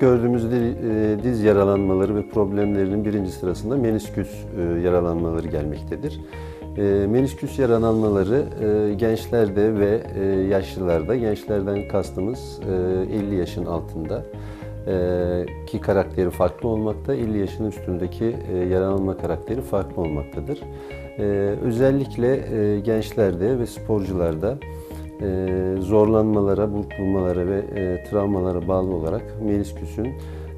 gördüğümüz di- e, diz yaralanmaları ve problemlerinin birinci sırasında menisküs e, yaralanmaları gelmektedir. E, Menisküs yaralanmaları gençlerde ve yaşlılarda, gençlerden kastımız e, 50 yaşın altında ki karakteri farklı olmakta, 50 yaşın üstündeki yaralanma karakteri farklı olmaktadır. Özellikle gençlerde ve sporcularda e, zorlanmalara, burkulmalara ve e, travmalara bağlı olarak menisküsün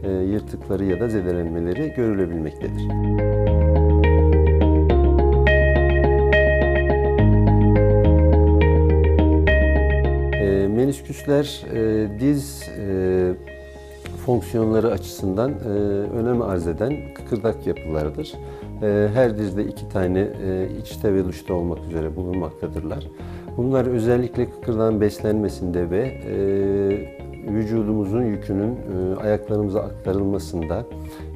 e, yırtıkları ya da zedelenmeleri görülebilmektedir. Menisküsler diz fonksiyonları açısından e, önem arz eden kıkırdak yapılardır. Her dizde iki tane içte ve dışta olmak üzere bulunmaktadırlar. Bunlar özellikle kıkırdağın beslenmesinde ve e, vücudumuzun yükünün e, ayaklarımıza aktarılmasında,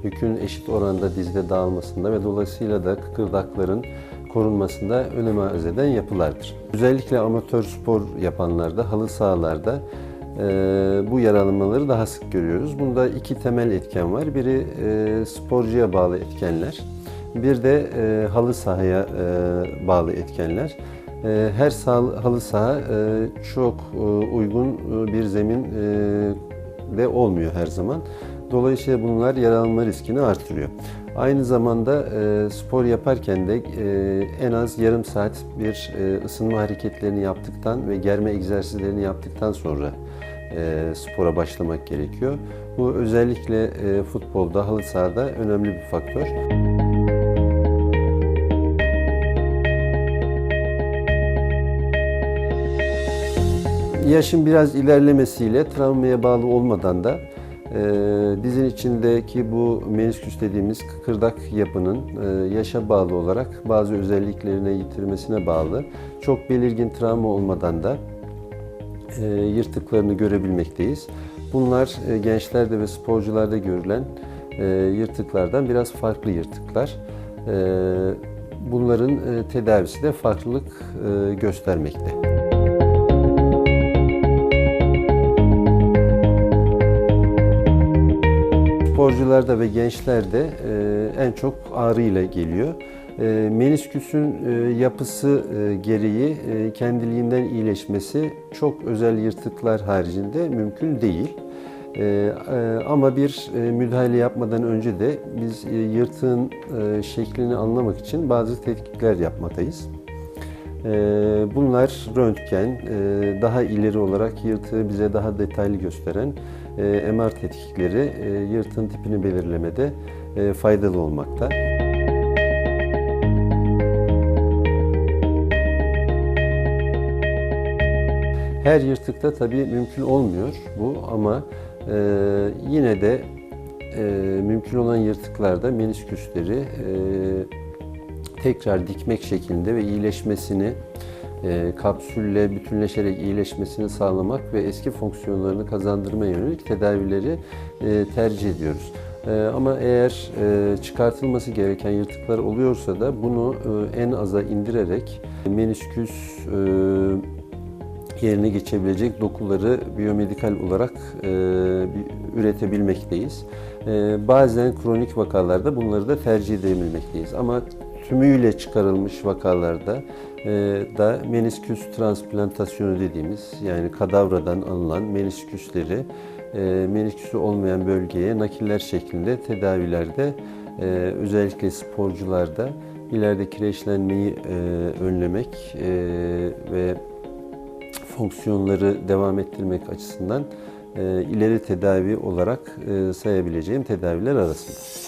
yükün eşit oranda dizde dağılmasında ve dolayısıyla da kıkırdakların korunmasında önem arz eden yapılardır. Özellikle amatör spor yapanlarda, halı sahalarda e, bu yaralanmaları daha sık görüyoruz. Bunda iki temel etken var. Biri e, sporcuya bağlı etkenler, bir de e, halı sahaya e, bağlı etkenler. E, her halı saha e, çok e, uygun e, bir zemin de olmuyor her zaman. Dolayısıyla bunlar yaralanma riskini artırıyor. Aynı zamanda spor yaparken de en az yarım saat bir ısınma hareketlerini yaptıktan ve germe egzersizlerini yaptıktan sonra spora başlamak gerekiyor. Bu özellikle futbolda, halı sahada önemli bir faktör. Yaşın biraz ilerlemesiyle travmaya bağlı olmadan da e, dizin içindeki bu menisküs dediğimiz kıkırdak yapının e, yaşa bağlı olarak bazı özelliklerine yitirmesine bağlı çok belirgin travma olmadan da e, yırtıklarını görebilmekteyiz. Bunlar e, gençlerde ve sporcularda görülen e, yırtıklardan biraz farklı yırtıklar. E, bunların e, tedavisi de farklılık e, göstermekte. Sporcularda ve gençlerde e, en çok ağrıyla geliyor. E, menisküsün e, yapısı gereği kendiliğinden iyileşmesi çok özel yırtıklar haricinde mümkün değil. Ama bir müdahale yapmadan önce de biz yırtığın şeklini anlamak için bazı tetkikler yapmaktayız. E, Bunlar röntgen, daha ileri olarak yırtığı bize daha detaylı gösteren e, MR tetkikleri e, yırtığın tipini belirlemede e, faydalı olmakta. Her yırtıkta tabii mümkün olmuyor bu ama e, yine de e, mümkün olan yırtıklarda menisküsleri e, tekrar dikmek şeklinde ve iyileşmesini e, kapsülle bütünleşerek iyileşmesini sağlamak ve eski fonksiyonlarını kazandırmaya yönelik tedavileri e, tercih ediyoruz. E, ama eğer e, çıkartılması gereken yırtıklar oluyorsa da bunu e, en aza indirerek menisküs e, yerine geçebilecek dokuları biyomedikal olarak e, üretebilmekteyiz. E, bazen kronik vakalarda bunları da tercih edebilmekteyiz. Ama tümüyle çıkarılmış vakalarda e, da menisküs transplantasyonu dediğimiz yani kadavradan alınan menisküsleri e, menisküsü olmayan bölgeye nakiller şeklinde tedavilerde e, özellikle sporcularda ileride kireçlenmeyi e, önlemek e, ve fonksiyonları devam ettirmek açısından e, ileri tedavi olarak e, sayabileceğim tedaviler arasında.